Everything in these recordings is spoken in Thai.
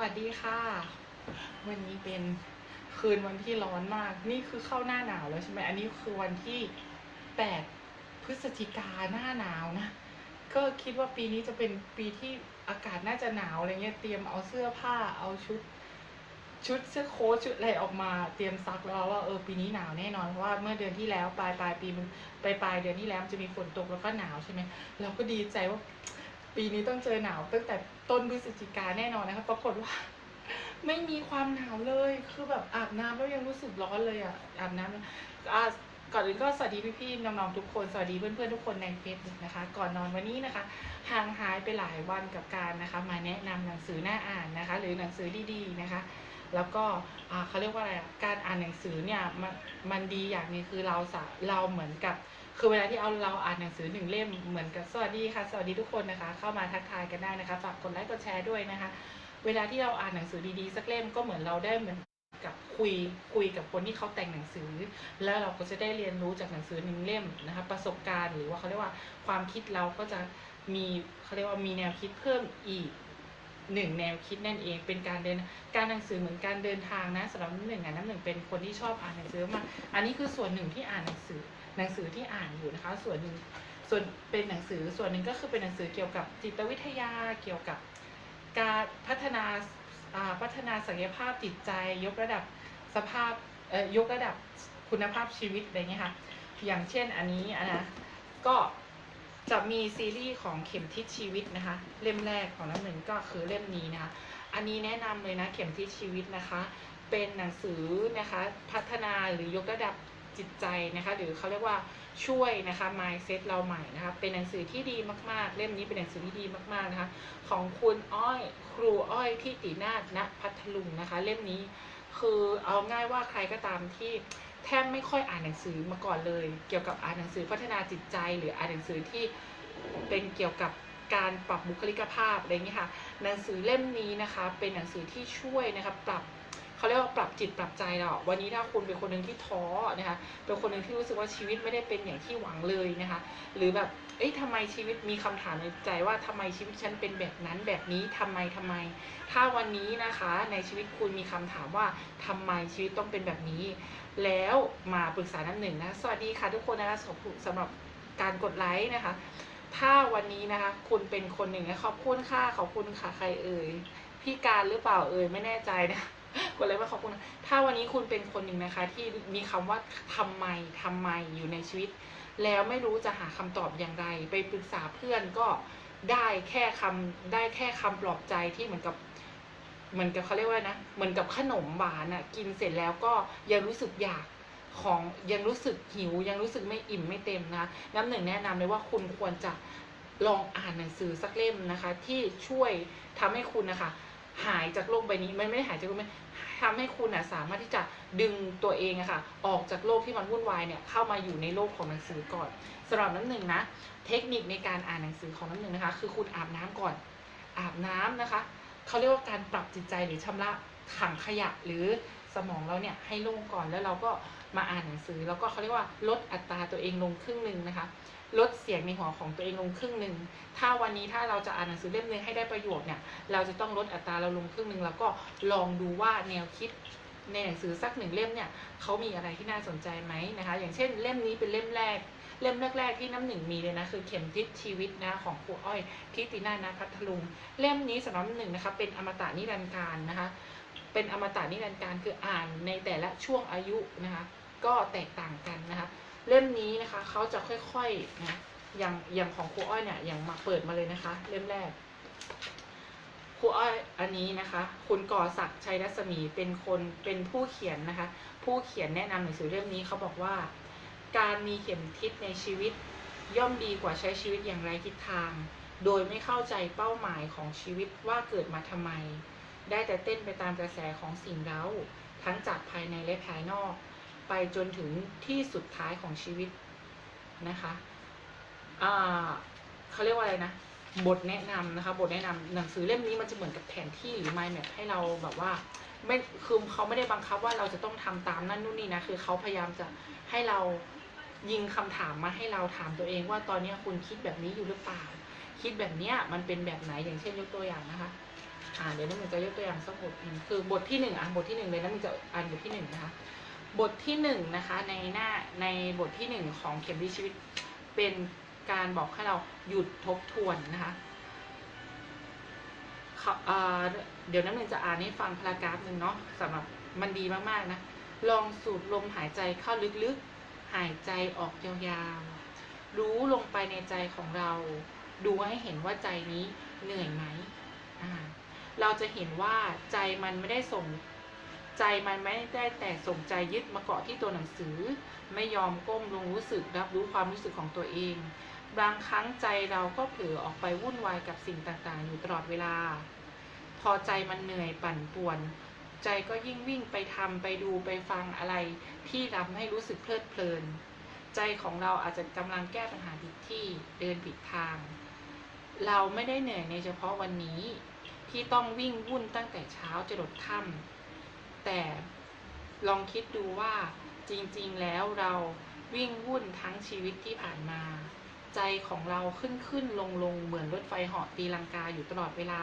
วัสดีค่ะ วันนี้เป็นคืนวันที่ร้อนมาก นี่คือเข้าหน้าหนาวแล้วใช่ไหมอันนี้คือวันที่แปดพฤศจิกาหน้าหนาวนะ ก็คิดว่าปีนี้จะเป็นปีที่อากาศน่าจะหนาวอะไรเงี้ย เตรียมเอาเสื้อผ้า เอาชุด ชุดเสื้อโค้ทชุดอะไรออกมา เตรียมซักแล้วว่าเออปีนี้หนาวแน่นอนเพราะว่าเมื่อเดือนที่แล้วปลายปลายปีมันปลายปลายเดือนที่แล้วมันจะมีฝนตกแล้วก็หนาวใช่ไหมเราก็ดีใจว่า ปีนี้ต้องเจอหนาวตั้งแต่ต้นพฤศจิกาแน่นอนนะคะปรากฏว่า ไม่มีความหนาวเลย คือแบบอาบน้ำแล้วยังรู้สึกร้อนเลยอะ อาบน้ำอะก่อนอื่นก็สวัสดีพี่ๆน้องๆทุกคน สวัสดีเพื่อนๆทุกคนในเฟซบุ๊กนะคะ ก่อนนอนวันนี้นะคะห่างหายไปหลายวันกับการนะคะ มาแนะนำหนังสือหน้าอ่านนะคะ หรือหนังสือดีๆนะคะ แล้วก็อ่าเขาเรียกว่าอะไรอะการอ่านหนังสือเนี่ยมันมันดีอย่างนึงคือเราสะเราเหมือนกับ คือเวลาที่เอาเราอ่านหนังสือหนึ่งเล่มเหมือนกับสวัสดีค่ะ สวัสดีทุกคนนะคะ เข้ามาทักทายกันได้นะคะฝากกดไลค์กดแชร์ด้วยนะคะ เวลาที่เราอ่านหนังสือดีๆสักเล่มก็เหมือนเราได้เหมือนกับคุยคุยกับคนที่เขาแต่งหนังสือ แล้วเราก็จะได้เรียนรู้จากหนังสือหนึ่งเล่มนะคะประสบการณ์หรือว่าเขาเรียกว่าความคิดเราก็จะมีเขาเรียกว่ามีแนวคิดเพิ่มอีกหนึ่งแนวคิดนั่นเองเป็นการเดินการหนังสือเหมือนการเดินทางนะสำหรับน้ำหนึ่งอะน้ำหนึ่งเป็นคนที่ชอบอ่านหนังสือมากอันนี้คือส่วนหนึ่งที่อ่านหนังสือ หนังสือที่อ่านอยู่นะคะ ส่วนหนึ่งส่วนเป็นหนังสือส่วนหนึ่งก็คือเป็นหนังสือเกี่ยวกับจิตวิทยาเกี่ยวกับการพัฒนาพัฒนาศักยภาพจิตใจ ยกระดับสภาพยกระดับคุณภาพชีวิตอะไรเงี้ยค่ะอย่างเช่นอันนี้นะก็จะมีซีรีส์ของเข็มทิศชีวิตนะคะ เล่มแรกของน้ำหนึ่งก็คือเล่มนี้นะคะอันนี้แนะนำเลยนะเข็มทิศชีวิตนะคะ เป็นหนังสือนะคะพัฒนาหรือยกระดับ จิตใจนะคะ หรือเขาเรียกว่าช่วยนะคะ mindset เราใหม่นะคะ เป็นหนังสือที่ดีมากๆ เล่มนี้เป็นหนังสือที่ดีมากๆนะคะ ของคุณอ้อยครูอ้อยที่ตินาศณพัทลุงนะคะ เล่มนี้คือเอาง่ายว่าใครก็ตามที่แทบไม่ค่อยอ่านหนังสือมาก่อนเลย เกี่ยวกับอ่านหนังสือพัฒนาจิตใจ หรืออ่านหนังสือที่เป็นเกี่ยวกับการปรับบุคลิกภาพอะไรอย่างนี้ยค่ะ หนังสือเล่มนี้นะคะ เป็นหนังสือที่ช่วยนะคะปรับ เขาเรียกว่าปรับจิตปรับใจเราวันนี้ถ้าคุณเป็นคนหนึ่งที่ท้อนะคะเป็นคนหนึ่งที่รู้สึกว่าชีวิตไม่ได้เป็นอย่างที่หวังเลยนะคะ หรือแบบเอ๊ะทำไมชีวิตมีคำถามในใจว่าทำไมชีวิตฉันเป็นแบบนั้นแบบนี้ทำไมทำไม ถ้าวันนี้นะคะในชีวิตคุณมีคำถามว่าทำไมชีวิตต้องเป็นแบบนี้ แล้วมาปรึกษาน้ำหนึ่งนะสวัสดีค่ะทุกคนนะคะขอบสำหรับการกดไลค์นะคะ ถ้าวันนี้นะคะ คุณเป็นคนหนึ่งนะขอบคุณค่ะขอบคุณค่ะใครเอ่ยพี่การหรือเปล่าเอ่ยไม่แน่ใจนะ กดเลยว่าขอบคุณถ้าวันนี้คุณเป็นคนหนึ่งนะคะ ที่มีคำว่าทำไมทำไมอยู่ในชีวิต แล้วไม่รู้จะหาคำตอบอย่างไร ไปปรึกษาเพื่อนก็ได้แค่คำได้แค่คำปลอบใจที่เหมือนกับเหมือนกับเขาเรียกว่านะเหมือนกับขนมหวานอะกินเสร็จแล้วก็ยังรู้สึกอยากของยังรู้สึกหิว ยังรู้สึกไม่อิ่มไม่เต็มนะน้ำหนึ่งแนะนำเลยว่าคุณควรจะลองอ่านหนังสือสักเล่มนะคะ ที่ช่วยทำให้คุณนะคะ หายจากโลกใบนี้ไม่ไม่ได้หายจากโลกใบนี้ทำให้คุณนะสามารถที่จะดึงตัวเองอะค่ะ ออกจากโลกที่มันวุ่นวายเนี่ยเข้ามาอยู่ในโลกของหนังสือก่อนสำหรับน้ำหนึ่งนะเทคนิคในการอ่านหนังสือของน้ำหนึ่งนะคะ คือคุณอาบน้ำก่อน อาบน้ำนะคะเขาเรียกว่าการปรับจิตใจหรือชำระถังขยะหรือสมองเราเนี่ยให้โล่งก่อนแล้วเราก็ มาอ่านหนังสือ แล้วก็เขาเรียกว่าลดอัตราตัวเองลงครึ่งหนึ่งนะคะ ลดเสียงในหัวของตัวเองลงครึ่งหนึ่งถ้าวันนี้ถ้าเราจะอ่านหนังสือเล่มหนึงให้ได้ประโยชน์เนี่ยเราจะต้องลดอัตราเราลงครึ่งหนึ่งแล้วก็ลองดูว่าแนวคิดในหนังสือสักหนึ่งเล่มเนี่ยเขามีอะไรที่น่าสนใจไหมนะคะ อย่างเช่น เล่มนี้เป็นเล่มแรก เล่มแรก ๆ ที่น้ำหนึ่งมีเลยนะคือเข็มทิศชีวิตนะของครูอ้อยทิตินานะพัทลุง เล่มนี้สำหรับหนึ่งนะคะเป็นอมตะนิรันดร์การนะคะ เป็นอมตะนิรันดร์การคืออ่านในแต่ละช่วงอายุนะคะ ก็แตกต่างกันนะคะ เล่มนี้นะคะเขาจะค่อยๆนะอย่างอย่างของครูอ้อยเนี่ยอย่างมาเปิดมาเลยนะคะ เล่มแรกครูอ้อยอันนี้นะคะ คุณก่อศักดิ์ชัยรัศมีเป็นคนเป็นผู้เขียนนะคะ ผู้เขียนแนะนำหนังสือเล่มนี้เขาบอกว่า การมีเข็มทิศในชีวิต ย่อมดีกว่าใช้ชีวิตอย่างไรทิศทาง โดยไม่เข้าใจเป้าหมายของชีวิตว่าเกิดมาทำไม ได้แต่เต้นไปตามกระแสของสิ่งเร้า ทั้งจากภายในและภายนอก ไปจนถึงที่สุดท้ายของชีวิตนะคะเขาเรียกว่าอะไรนะ บทแนะนำนะคะ บทแนะนำหนังสือเล่มนี้มันจะเหมือนกับแผนที่หรือ mind map ให้เราแบบว่าไม่คือเขาไม่ได้บังคับว่าเราจะต้องทำตามนั่นนู่นนี่นะคือเขาพยายามจะให้เรายิงคำถามมาให้เราถามตัวเองว่าตอนนี้คุณคิดแบบนี้อยู่หรือเปล่า คิดแบบเนี้ยมันเป็นแบบไหนอย่างเช่นยกตัวอย่างนะคะอ่าเดี๋ยวน้ำมันจะยกตัวอย่างสักบทหนึ่งคือบทที่หนึ่งอะบทที่หนึ่งเลยน้ำมันจะอ่านบทที่หนึ่งนะคะ บทที่หนึ่งนะคะในหน้าในบทที่หนึ่งของเข็มทิศชีวิต เป็นการบอกให้เราหยุดทบทวนนะคะเขาอ่าเดี๋ยวน้ำหนึ่งจะอ่านให้ฟังพารากราฟหนึ่งเนาะสำหรับมันดีมากๆนะ ลองสูดลมหายใจเข้าลึกๆ หายใจออกยาวๆ รู้ลงไปในใจของเรา ดูให้เห็นว่าใจนี้เหนื่อยไหม เราจะเห็นว่าใจมันไม่ได้ส่ง ใจมันไม่ได้แต่ส่งใจยึดมาเกาะที่ตัวหนังสือ ไม่ยอมก้มลงรู้สึกรับรู้ความรู้สึกของตัวเอง บางครั้งใจเราก็เผลอออกไปวุ่นวายกับสิ่งต่างๆ อยู่ตลอดเวลา พอใจมันเหนื่อยปั่นป่วน ใจก็ยิ่งวิ่งไปทำไปดูไปฟังอะไร ที่ทำให้รู้สึกเพลิดเพลิน ใจของเราอาจจะกำลังแก้ปัญหาผิดที่เดินผิดทาง เราไม่ได้เหนื่อยในเฉพาะวันนี้ที่ต้องวิ่งวุ่นตั้งแต่เช้าจะลดค่ำ แต่ลองคิดดูว่าจริงๆแล้วเราวิ่งวุ่นทั้งชีวิตที่ผ่านมา ใจของเราขึ้นขึ้นลงลงเหมือนรถไฟเหาะตีลังกาอยู่ตลอดเวลา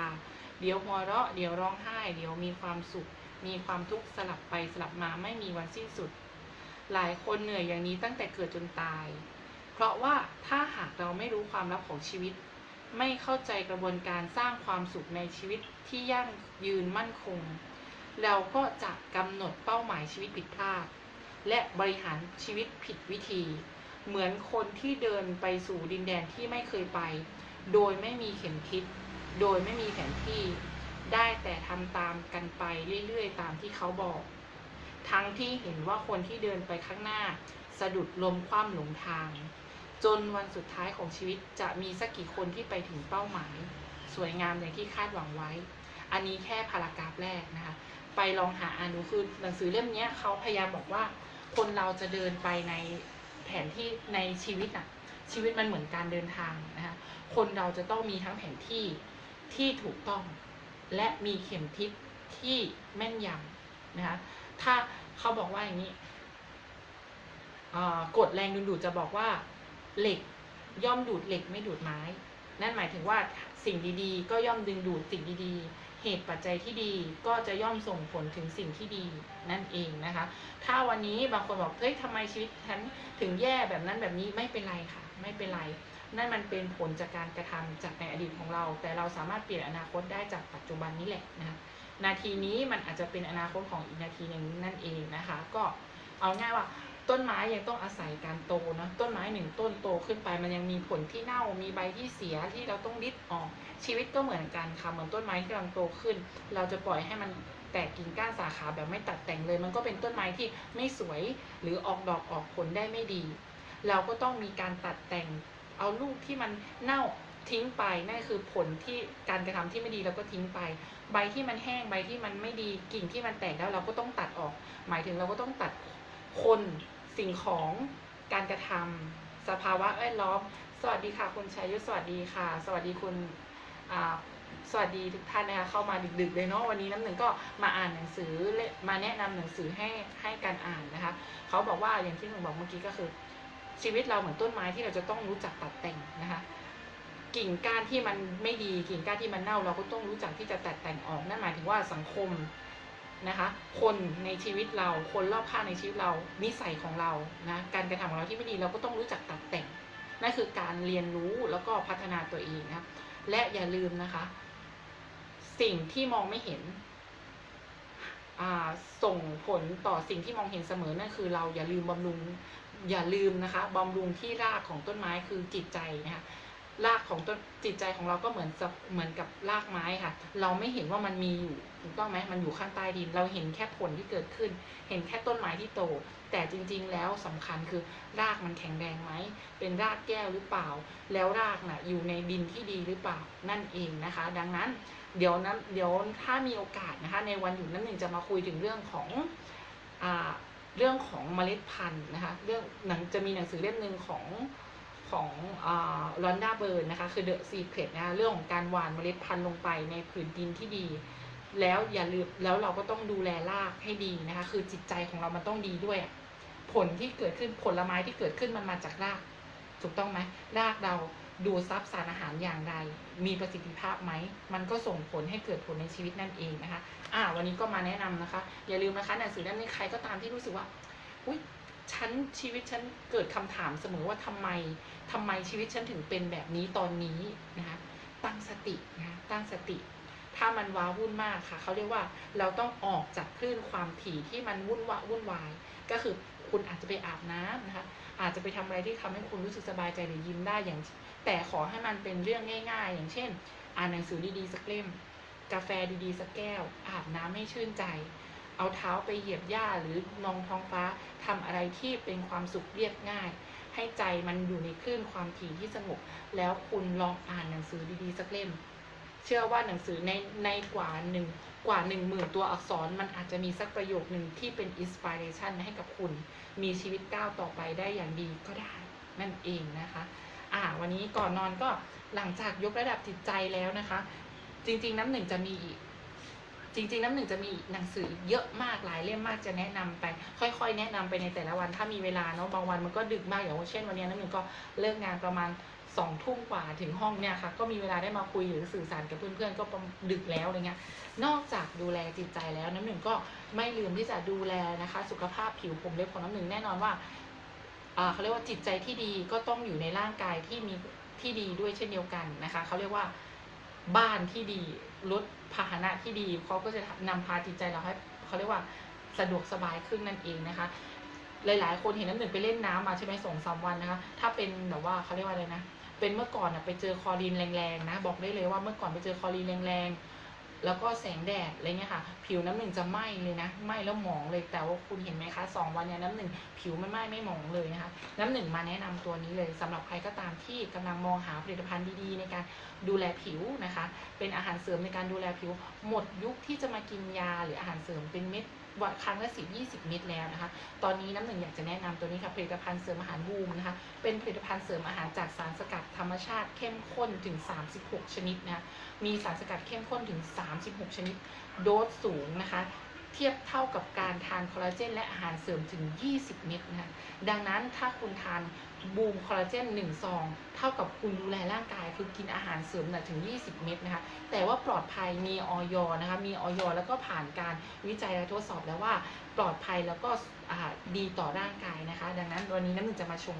เดี๋ยวหัวเราะเดี๋ยวร้องไห้ เดี๋ยวมีความสุข มีความทุกข์สลับไปสลับมาไม่มีวันสิ้นสุด หลายคนเหนื่อยอย่างนี้ตั้งแต่เกิดจนตาย เพราะว่าถ้าหากเราไม่รู้ความลับของชีวิต ไม่เข้าใจกระบวนการสร้างความสุขในชีวิตที่ยั่งยืนมั่นคง เราก็จะกำหนดเป้าหมายชีวิตผิดพลาด และบริหารชีวิตผิดวิธี เหมือนคนที่เดินไปสู่ดินแดนที่ไม่เคยไป โดยไม่มีเข็มทิศโดยไม่มีแผนที่ ได้แต่ทำตามกันไปเรื่อยๆ ตามที่เขาบอก ทั้งที่เห็นว่าคนที่เดินไปข้างหน้า สะดุดลมคว่ำหลงทาง จนวันสุดท้ายของชีวิตจะมีสักกี่คนที่ไปถึงเป้าหมาย สวยงามอย่างที่คาดหวังไว้ อันนี้แค่พารากราฟแรกนะคะ ไปลองหาอ่านดูคือหนังสือเล่มนี้เขาพยายามบอกว่า คนเราจะเดินไปในแผนที่ในชีวิตอะชีวิตมันเหมือนการเดินทางนะคะคนเราจะต้องมีทั้งแผนที่ที่ถูกต้อง และมีเข็มทิศที่แม่นยำนะคะถ้าเขาบอกว่าอย่างนี้กฎแรงดึงดูดจะบอกว่าเหล็กย่อมดูดเหล็กไม่ดูดไม้ นั่นหมายถึงว่าสิ่งดีๆ ก็ย่อมดึงดูดสิ่งดีๆ เหตุปัจจัยที่ดีก็จะย่อมส่งผลถึงสิ่งที่ดีนั่นเองนะคะ ถ้าวันนี้บางคนบอกเฮ้ยทำไมชีวิตฉันถึงแย่แบบนั้นแบบนี้ไม่เป็นไรค่ะ ไม่เป็นไร นั่นมันเป็นผลจากการกระทำจากในอดีตของเรา แต่เราสามารถเปลี่ยนอนาคตได้จากปัจจุบันนี้แหละนะคะนาทีนี้มันอาจจะเป็นอนาคตของอีกนาทีหนึ่งนั่นเองนะคะ ก็เอาง่ายว่า ต้นไม้ยังต้องอาศัยการโตนะต้นไม้หนึ่งต้นโตขึ้นไป มันยังมีผลที่เน่ามีใบที่เสียที่เราต้องริดออก ชีวิตก็เหมือนกันค่ะเหมือนต้นไม้ที่กำลังโตขึ้น เราจะปล่อยให้มันแตกกิ่งก้านสาขาแบบไม่ตัดแต่งเลย มันก็เป็นต้นไม้ที่ไม่สวยหรือออกดอกออกผลได้ไม่ดี เราก็ต้องมีการตัดแต่งเอาลูกที่มันเน่าทิ้งไปนั่นคือผลที่การกระทำที่ไม่ดีเราก็ทิ้งไป ใบที่มันแห้งใบที่มันไม่ดีกิ่งที่มันแตกแล้วเราก็ต้องตัดออก หมายถึงเราก็ต้องตัดคน สิ่งของการกระทำสภาวะแวดล้อม สวัสดีค่ะ คุณชัยยุทธสวัสดีค่ะ สวัสดีคุณสวัสดีทุกท่านนะคะเข้ามาดึกๆเลยเนาะวันนี้น้ำหนึ่งก็มาอ่านหนังสือมาแนะนำหนังสือให้ให้การอ่านนะคะเขาบอกว่าอย่างที่หนูบอกเมื่อกี้ก็คือ ชีวิตเราเหมือนต้นไม้ที่เราจะต้องรู้จักตัดแต่งนะคะกิ่งก้านที่มันไม่ดีกิ่งก้านที่มันเน่าเราก็ต้องรู้จักที่จะตัดแต่งออกนั่นหมายถึงว่าสังคม นะคะ คนในชีวิตเรา คนรอบข้างในชีวิตเรา นิสัยของเรา นะ การกระทำของเราที่ไม่ดีเราก็ต้องรู้จักตัดแต่ง นั่นคือการเรียนรู้แล้วก็พัฒนาตัวเองนะ และอย่าลืมนะคะ สิ่งที่มองไม่เห็น ส่งผลต่อสิ่งที่มองเห็นเสมอ นั่นคือเราอย่าลืมบำรุง อย่าลืมนะคะบำรุงที่รากของต้นไม้คือจิตใจนะคะ รากของต้นจิตใจของเราก็เหมือนเหมือนกับรากไม้ค่ะ เราไม่เห็นว่ามันมีอยู่ถูกต้องไหมมันอยู่ข้างใต้ดิน เราเห็นแค่ผลที่เกิดขึ้น เห็นแค่ต้นไม้ที่โต แต่จริง ๆ แล้วสำคัญคือรากมันแข็งแรงไหมเป็นรากแก้วหรือเปล่า แล้วรากน่ะอยู่ในดินที่ดีหรือเปล่านั่นเองนะคะ ดังนั้นเดี๋ยวนั้นเดี๋ยวถ้ามีโอกาสนะคะในวันหยุดนั้นหนึ่งจะมาคุยถึงเรื่องของอ่าเรื่องของเมล็ดพันธุ์นะคะเรื่องหนังจะมีหนังสือเล่มหนึ่งของ ของลอนด้าเบิร์นนะคะคือ The Secret นะคะเรื่องของการหว่านเมล็ดพันธุ์ลงไปในผืนดินที่ดี แล้วอย่าลืมแล้วเราก็ต้องดูแลรากให้ดีนะคะ คือจิตใจของเรามันต้องดีด้วย ผลที่เกิดขึ้นผลไม้ที่เกิดขึ้นมันมาจากราก ถูกต้องไหมรากเราดูซับสารอาหารอย่างไร มีประสิทธิภาพไหม มันก็ส่งผลให้เกิดผลในชีวิตนั่นเองนะคะ อ่า วันนี้ก็มาแนะนำนะคะ อย่าลืมนะคะหนังสือเล่มนี้ใครก็ตามที่รู้สึกว่า อุ้ย ฉันชีวิตฉันเกิดคำถามเสมอว่าทำไมทำไมชีวิตฉันถึงเป็นแบบนี้ตอนนี้นะคะตั้งสตินะตั้งสติ ถ้ามันว้าวุ่นมากค่ะเขาเรียกว่าเราต้องออกจากคลื่นความถี่ที่มันวุ่นวะวุ่นวาย ก็คือคุณอาจจะไปอาบน้ำนะคะอาจจะไปทำอะไรที่ทำให้คุณรู้สึกสบายใจหรือยิ้มได้อย่าง แต่ขอให้มันเป็นเรื่องง่าย ๆ อย่างเช่น อ่านหนังสือดีๆสักเล่ม กาแฟดีๆสักแก้ว อาบน้ำให้ชื่นใจ เอาเท้าไปเหยียบหญ้าหรือนองท้องฟ้าทำอะไรที่เป็นความสุขเรียบง่าย ให้ใจมันอยู่ในคลื่นความถี่ที่สงบแล้วคุณลองอ่านหนังสือดีๆสักเล่ม เชื่อว่าหนังสือในในกว่าหนึ่งกว่าหนึ่งหมื่นตัวอักษรมันอาจจะมีสักประโยคหนึ่งที่เป็นอินสปิเรชันให้กับคุณ มีชีวิตก้าวต่อไปได้อย่างดีก็ได้ นั่นเองนะคะอ่าวันนี้ก่อนนอนก็หลังจากยกระดับจิตใจแล้วนะคะ จริงๆน้ำหนึ่งจะมีอีก จริงๆน้ำหนึ่งจะมีหนังสือเยอะมากหลายเล่มมากจะแนะนำไป ค่อยๆ แนะนำไปในแต่ละวันถ้ามีเวลาเนาะบางวันมันก็ดึกมากอย่างเช่นวันนี้น้ำหนึ่งก็เลิกงานประมาณสองทุ่มกว่าถึงห้องเนี่ยค่ะ ก็มีเวลาได้มาคุยหรือสื่อสารกับเพื่อนๆ ก็ดึกแล้วอะไรเงี้ยนอกจากดูแลจิตใจแล้วน้ำหนึ่งก็ไม่ลืมที่จะดูแลนะคะ สุขภาพผิวผมเล็บของน้ำหนึ่งแน่นอนว่าอ่าเขาเรียกว่าจิตใจที่ดีก็ต้องอยู่ในร่างกายที่มีที่ดีด้วยเช่นเดียวกันนะคะเขาเรียกว่า บ้านที่ดีรถพาหนะที่ดีเขาก็จะนำพาจิตใจเราให้เขาเรียกว่าสะดวกสบายขึ้นนั่นเองนะคะ หลาย ๆ คนเห็นน้ำหนึ่งไปเล่นน้ำมาใช่ไหมสองสามวันนะคะ ถ้าเป็นแบบว่าเขาเรียกว่าอะไรนะเป็นเมื่อก่อนอะไปเจอคอรีนแรงๆนะ บอกได้เลยว่าเมื่อก่อนไปเจอคอรีนแรงๆ แล้วก็แสงแดดอะไรเงี้ยค่ะ ผิวน้ำหนึ่งจะไหม้เลยนะไหม้แล้วหมองเลยแต่ว่าคุณเห็นไหมคะสองวันเนี้ยน้ำหนึ่งผิวไม่ไหม้ไม่หมองเลยนะคะ น้ำหนึ่งมาแนะนำตัวนี้เลยสำหรับใครก็ตามที่กำลังมองหาผลิตภัณฑ์ดีๆ ในการดูแลผิวนะคะ เป็นอาหารเสริมในการดูแลผิว หมดยุคที่จะมากินยาหรืออาหารเสริมเป็นเม็ด วันครั้งละสิบยี่สิบเม็ดแล้วนะคะ ตอนนี้น้ำหนึ่งอยากจะแนะนำตัวนี้ค่ะผลิตภัณฑ์เสริมอาหารบูมนะคะ เป็นผลิตภัณฑ์เสริมอาหารจากสารสกัดธรรมชาติเข้มข้นถึง 36 ชนิดนะะมีสารสกัดเข้มข้นถึง 36 ชนิด โดสสูงนะคะเทียบเท่ากับการทานคอลลาเจนและอาหารเสริมถึง 20 เม็ดนะคะดังนั้นถ้าคุณทาน บูมคอลลาเจน1ซองเท่ากับคุณดูแลร่างกายคือกินอาหารเสริมนะถึง 20 เม็ดนะคะ แต่ว่าปลอดภัยมีออยนะคะ มีออยแล้วก็ผ่านการวิจัยและทดสอบแล้วว่าปลอดภัยแล้วก็ดีต่อร่างกายนะคะ ดังนั้นวันนี้น้ำหนึ่งจะมาชง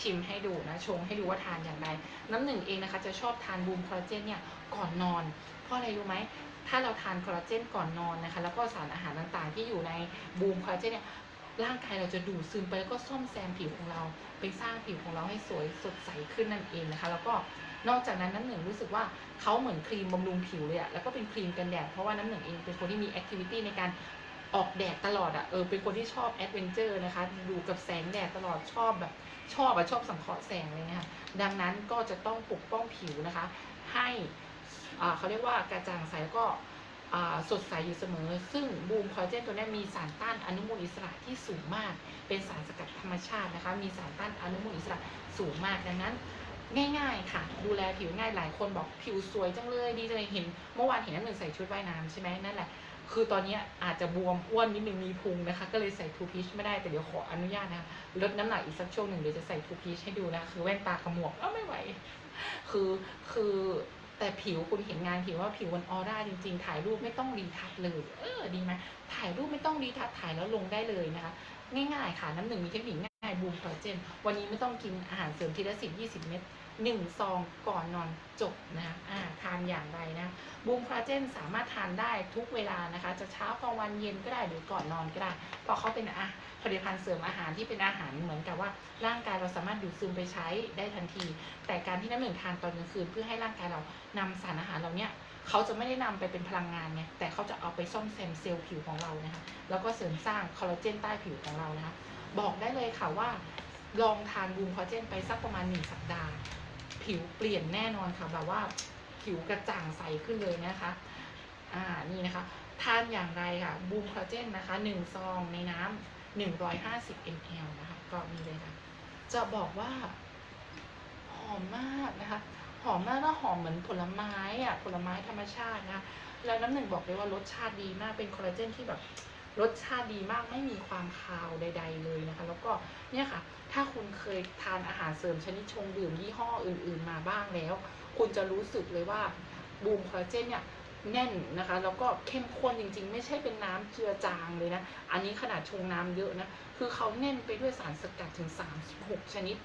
ชิมให้ดูนะชงให้ดูว่าทานอย่างไร น้ำหนึ่งเองนะคะจะชอบทานบูมคอลลาเจนเนี่ยก่อนนอน เพราะอะไรรู้ไหมถ้าเราทานคอลลาเจนก่อนนอนนะคะ แล้วก็สารอาหารต่างๆ ที่อยู่ในบูมคอลลาเจนเนี่ย ร่างกายเราจะดูดซึมไปแล้วก็ซ่อมแซมผิวของเรา ไปสร้างผิวของเราให้สวยสดใสขึ้นนั่นเองนะคะ แล้วก็นอกจากนั้นน้ำหนึ่งรู้สึกว่าเขาเหมือนครีมบำรุงผิวเลยอะแล้วก็เป็นครีมกันแดดเพราะว่าน้ำหนึ่งเองเป็นคนที่มีแอคทิวิตี้ในการออกแดดตลอดอะเออเป็นคนที่ชอบแอดเวนเจอร์นะคะดูกับแสงแดดตลอดชอบแบบชอบอะชอบสังเคราะห์แสงเลยนะคะดังนั้นก็จะต้องปกป้องผิวนะคะ ให้อ่าเขาเรียกว่ากระจ่างใสแล้วก็ สดใสอยู่เสมอ ซึ่งบูมคอลลาเจนตัวนี้มีสารต้านอนุมูลอิสระที่สูงมาก เป็นสารสกัดธรรมชาตินะคะ มีสารต้านอนุมูลอิสระสูงมากดังนั้น ง่าย ๆ ค่ะ ดูแลผิวง่ายหลายคนบอกผิวสวยจังเลยดีจังเลยเห็น เมื่อวานเห็นน้ำหนึ่งใส่ชุดว่ายน้ำใช่ไหมนั่นแหละคือตอนนี้อาจจะบวมอ้วนนิดนึงมีพุงนะคะ ก็เลยใส่ทูพีชไม่ได้แต่เดี๋ยวขออนุญาตนะคะลดน้ำหนักอีกสักช่วงหนึ่งเดี๋ยวจะใส่ทูพีชให้ดูนะ คือแว่นตาขมวกเอ้าไม่ไหว คือคือ แต่ผิวคุณเห็นงานผิวว่าผิวมันออร่าจริง ๆ ถ่ายรูปไม่ต้องรีทัชเลยเออดีไหมถ่ายรูปไม่ต้องรีทัชถ่ายแล้วลงได้เลยนะคะ ง่ายๆค่ะน้ำหนึ่งมีเทคนิคง่ายบูมคอลลาเจนวันนี้ไม่ต้องกินอาหารเสริมทีละสิบยี่สิบเม็ด หนึ่งซองก่อนนอนจบนะอ่าทานอย่างไรนะบูมคลาเจนสามารถทานได้ทุกเวลานะคะ จะเช้ากลางวันเย็นก็ได้หรือก่อนนอนก็ได้เพราะเขาเป็นอาผลิตภัณฑ์เสริมอาหารที่เป็นอาหารเหมือนกับว่าร่างกายเราสามารถดูดซึมไปใช้ได้ทันที แต่การที่น้ำหนึ่งทานตอนกลางคืนเพื่อให้ร่างกายเรานำสารอาหารเหล่าเนี้ยเขาจะไม่ได้นำไปเป็นพลังงานไงแต่เขาจะเอาไปซ่อมแซมเซลล์ผิวของเรานะคะแล้วก็เสริมสร้างคอลลาเจนใต้ผิวของเรานะคะบอกได้เลยค่ะว่าลองทานบูมคอลลาเจนไปสักประมาณหนึ่งสัปดาห์ ผิวเปลี่ยนแน่นอนค่ะแบบว่าผิวกระจ่างใสขึ้นเลยนะคะ อ่า นี่นะคะ ทานอย่างไรค่ะ บูมคอลลาเจนนะคะหนึ่งซองในน้ำหนึ่งร้อยห้าสิบมลนะคะ ก็มีเลยค่ะ จะบอกว่า หอมมากนะคะ หอมมากแล้วหอมเหมือนผลไม้อะ ผลไม้ธรรมชาตินะะแล้วน้ำหนึ่งบอกเลยว่ารสชาติดีมาก เป็นคอลลาเจนที่แบบ รสชาติดีมากไม่มีความคาวใด ๆ เลยนะคะ แล้วก็เนี่ยค่ะ ถ้าคุณเคยทานอาหารเสริมชนิดชงดื่มยี่ห้ออื่น ๆ มาบ้างแล้ว คุณจะรู้สึกเลยว่าบูมคอลลาเจนเนี่ยแน่นนะคะ แล้วก็เข้มข้นจริง ๆ ไม่ใช่เป็นน้ำเจือจางเลยนะ อันนี้ขนาดชงน้ำเยอะนะ คือเขาแน่นไปด้วยสารสกัดถึง 36 ชนิด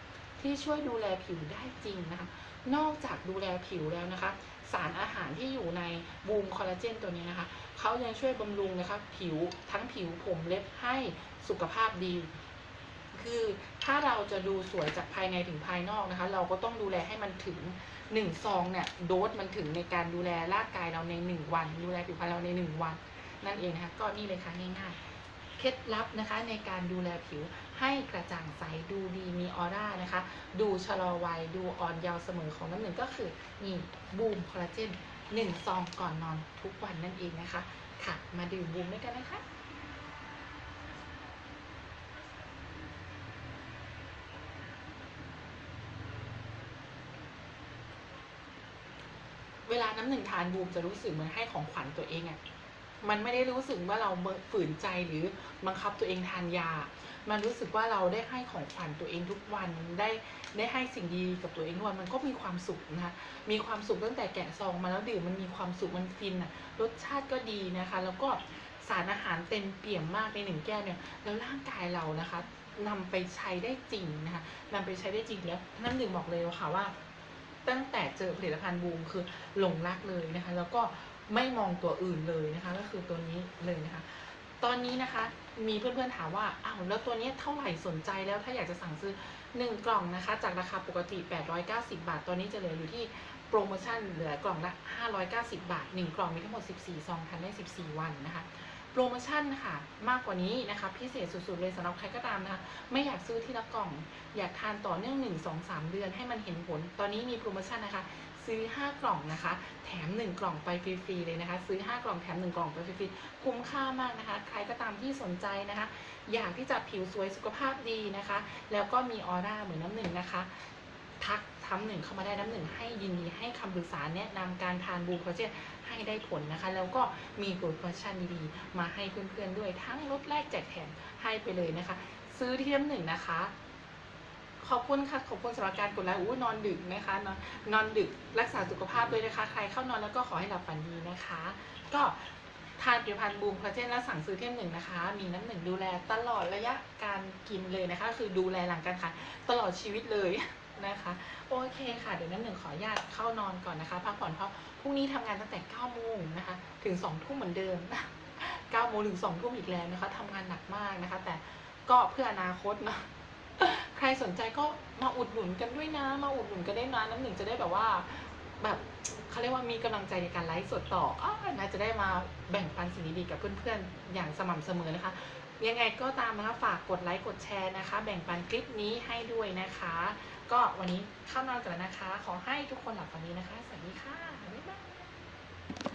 ที่ช่วยดูแลผิวได้จริงนะคะ นอกจากดูแลผิวแล้วนะคะ สารอาหารที่อยู่ในบูมคอลลาเจนตัวนี้นะคะ เขายังช่วยบำรุงนะคะผิวทั้งผิวผมเล็บให้สุขภาพดี คือถ้าเราจะดูสวยจากภายในถึงภายนอกนะคะ เราก็ต้องดูแลให้มันถึงหนึ่งซองเนี่ยโดสมันถึงในการดูแลร่างกายเราในหนึ่งวัน ดูแลผิวพรรณเราในหนึ่งวัน นั่นเองนะคะก็นี่เลยค่ะง่ายๆ เคล็ดลับนะคะในการดูแลผิวให้กระจ่างใสดูดีมีออร่านะคะ ดูชะลอวัยดูอ่อนเยาว์เสมอของน้ำหนึ่งก็คือนี่บูมคอลลาเจน หนึ่งซองก่อนนอนทุกวันนั่นเองนะคะ ค่ะ มาดื่มบูมด้วยกันนะคะเวลาน้ำหนึ่งทานบูมจะรู้สึกเหมือนให้ของขวัญตัวเองอะ่ะ มันไม่ได้รู้สึกว่าเราฝืนใจหรือบังคับตัวเองทานยา มันรู้สึกว่าเราได้ให้ของขวัญตัวเองทุกวันได้ได้ให้สิ่งดีกับตัวเองทุกวันมันก็มีความสุขนะคะมีความสุขตั้งแต่แกะซองมาแล้วดื่มมันมีความสุขมันฟินอะรสชาติก็ดีนะคะ แล้วก็สารอาหารเต็มเปี่ยมมากในหนึ่งแก้วเนี่ยแล้วร่างกายเรานะคะนำไปใช้ได้จริงนะคะนำไปใช้ได้จริงแล้วน้ำหนึ่งบอกเลยค่ะว่าตั้งแต่เจอผลิตภัณฑ์บูมคือหลงรักเลยนะคะ แล้วก็ ไม่มองตัวอื่นเลยนะคะ ก็คือตัวนี้เลยนะคะ ตอนนี้นะคะมีเพื่อนๆถามว่าอ้าวแล้วตัวนี้เท่าไหร่สนใจแล้วถ้าอยากจะสั่งซื้อ 1 กล่องนะคะ จากราคาปกติ 890 บาท ตอนนี้จะเหลืออยู่ที่โปรโมชั่นเหลือกล่องละ 590 บาท 1 กล่องมีทั้งหมด 14ซองทานได้ 14 วันนะคะโปรโมชั่นค่ะมากกว่านี้นะคะ พิเศษสุดๆเลยสำหรับใครก็ตามนะคะ ไม่อยากซื้อที่ละกล่อง อยากทานต่อเนื่อง 1 2 3 เดือนให้มันเห็นผล ตอนนี้มีโปรโมชั่นนะคะ ซื้อ 5 กล่องนะคะ แถม 1 กล่องไปฟรีๆเลยนะคะ ซื้อ 5 กล่องแถม 1 กล่องไปฟรีๆคุ้มค่ามากนะคะ ใครก็ตามที่สนใจนะคะ อยากที่จะผิวสวยสุขภาพดีนะคะ แล้วก็มีออร่าเหมือนน้ำหนึ่งนะคะทักทำหนึ่งเข้ามาได้น้ำหนึ่งให้ยินดีให้คำปรึกษาแนะนำการทานบูมโปรเจกให้ได้ผลนะคะ แล้วก็มีโปรโมชั่นดีๆ มาให้เพื่อนๆด้วยทั้งลดแลกแจกแถมให้ไปเลยนะคะ ซื้อที่น้ำหนึ่งนะคะ ขอบคุณค่ะ ขอบคุณสำหรับการกดไลค์อู้นอนดึกนะคะ นอนนอนดึกรักษาสุขภาพด้วยนะคะ ใครเข้านอนแล้วก็ขอให้หลับฝันดีนะคะ ก็ทานผลิตภัณฑ์บูมคอลลาเจนและสั่งซื้อเที่ยหนึ่งนะคะ มีน้ำหนึ่งดูแลตลอดระยะการกินเลยนะคะ คือดูแลหลังการขายตลอดชีวิตเลยนะคะ โอเคค่ะ เดี๋ยวน้ำหนึ่งขออนุญาตเข้านอนก่อนนะคะพักผ่อนเพราะพรุ่งนี้ทำงานตั้งแต่9โมงนะคะ ถึง2ทุ่มเหมือนเดิม9โมงถึง2ทุ่มอีกแล้วนะคะทำงานหนักมากนะคะ แต่ก็เพื่ออนาคตนะ ใครสนใจก็มาอุดหนุนกันด้วยนะ มาอุดหนุนกันได้นะน้ำหนึ่งจะได้แบบว่าแบบเขาเรียกว่ามีกำลังใจในการไลฟ์สดต่ออ้าวนะจะได้มาแบ่งปันสิ่งดีๆกับเพื่อนๆอย่างสม่ำเสมอนะคะ ยังไงก็ตามนะคะฝากกดไลค์กดแชร์นะคะ แบ่งปันคลิปนี้ให้ด้วยนะคะ ก็วันนี้เข้านอนกันแล้วนะคะ ขอให้ทุกคนหลับฝันดีนะคะ สวัสดีค่ะบ๊ายบาย